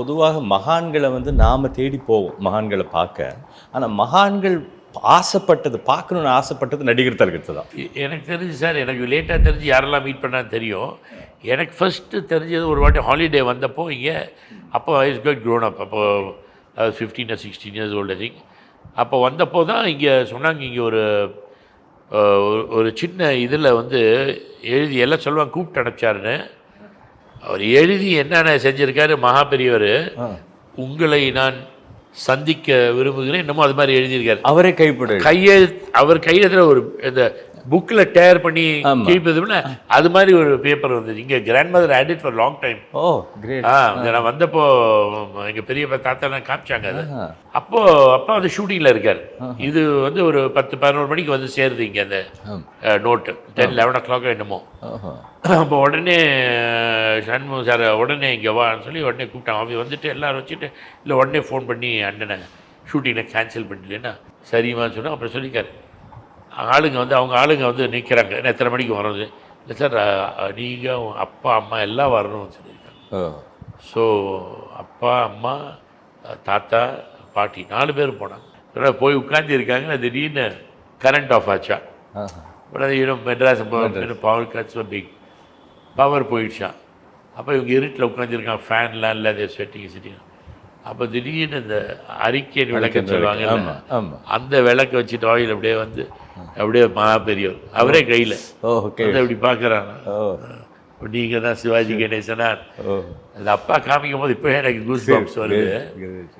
பொதுவாக மகான்களை வந்து நாம தேடி போவோம் மகான்களை பார்க்க. ஆனால் மகான்கள் ஆசைப்பட்டது பார்க்கணும்னு ஆசைப்பட்டது நடிகர் தரகத்து தான். எனக்கு தெரிஞ்சு சார் எனக்கு லேட்டாக தெரிஞ்சு யாரெல்லாம் மீட் பண்ணால் தெரியும். எனக்கு ஃபஸ்ட்டு தெரிஞ்சது ஒரு வாட்டி ஹாலிடே வந்தப்போ இங்கே அப்போ ஐஸ் கோட் க்ரோன் அப் அப்போ fifteen sixteen years old thing அப்போ வந்தப்போ தான் இங்கே சொன்னாங்க இங்கே ஒரு ஒரு- ஒரு சின்ன இதில் வந்து எழுதி எல்லாம் சொல்லுவாங்க கூப்பிட்டு அனுப்பிச்சாருன்னு. அவர் எழுதி என்னென்ன செஞ்சுருக்காரு மகா பெரியவர் உங்களை நான் சந்திக்க விரும்புகிறேன். என்னமோ அது மாதிரி எழுதியிருக்காரு. அவரே கைப்பட. கையெழுத்து அவர் கையெழுத்துல ஒரு இந்த புக்கில் டேர் பண்ணி ஆமா. கிழிப்பதுன்னா அது மாதிரி ஒரு பேப்பர் வந்தது. இங்கே grand mother audit for long time oh great ah நான் வந்தப்போ எங்க பெரிய தாத்தாலாம் காமிச்சாங்க அது. அப்போ அப்பா வந்து ஷூட்டிங்கில் இருக்கார். இது வந்து ஒரு பத்து பதினோரு மணிக்கு வந்து சேருது இங்கே அந்த note ten eleven o'clock என்னமோ. அப்போ உடனே சண்முகம் சார் உடனே இங்கே வான்னு சொல்லி உடனே கூப்பிட்டாங்க. அவங்க வந்துட்டு எல்லாரும் வச்சுட்டு இல்லை உடனே ஃபோன் பண்ணி அண்ணனை ஷூட்டிங்கை கேன்சல் பண்ணிட்டேன்னா சரிம்மான்னு சொன்னா அப்புறம் சொல்லிக்காரு. ஆளுங்க வந்து அவங்க ஆளுங்க வந்து நிற்கிறாங்க எத்தனை மணிக்கு வர்றது? இல்லை சார் நீங்கள் அப்பா அம்மா எல்லாம் வரணும்னு சொல்லியிருக்காங்க. ஸோ அப்பா அம்மா தாத்தா பாட்டி நாலு பேர் போனாங்க. போய் உட்கார்ந்து இருக்காங்க. திடீர்னு கரண்ட் ஆஃப் ஆச்சா. உடனே இன்னும் Madras power cuts big power போயிடுச்சான் அப்போ இவங்க இருட்டில் உட்காந்துருக்காங்க ஃபேன்லாம் இல்லை அதை ஸ்வெட்டிங் சிட்டிங் அப்போ திடீர்னு இந்த அறிக்கையின் விளக்கம் சொல்லுவாங்க அந்த விளக்க வச்சுட்டு ஆயில் அப்படியே வந்து அப்படியே மகா பெரியவர் அவரே கையில். வந்து அப்படி பார்க்குறாங்க நீங்கள் தான் சிவாஜி கணேசனா ஓ. அந்த அப்பா காமிக்கும் போது இப்போ எனக்கு கூஸ் பாக்ஸ் வருது.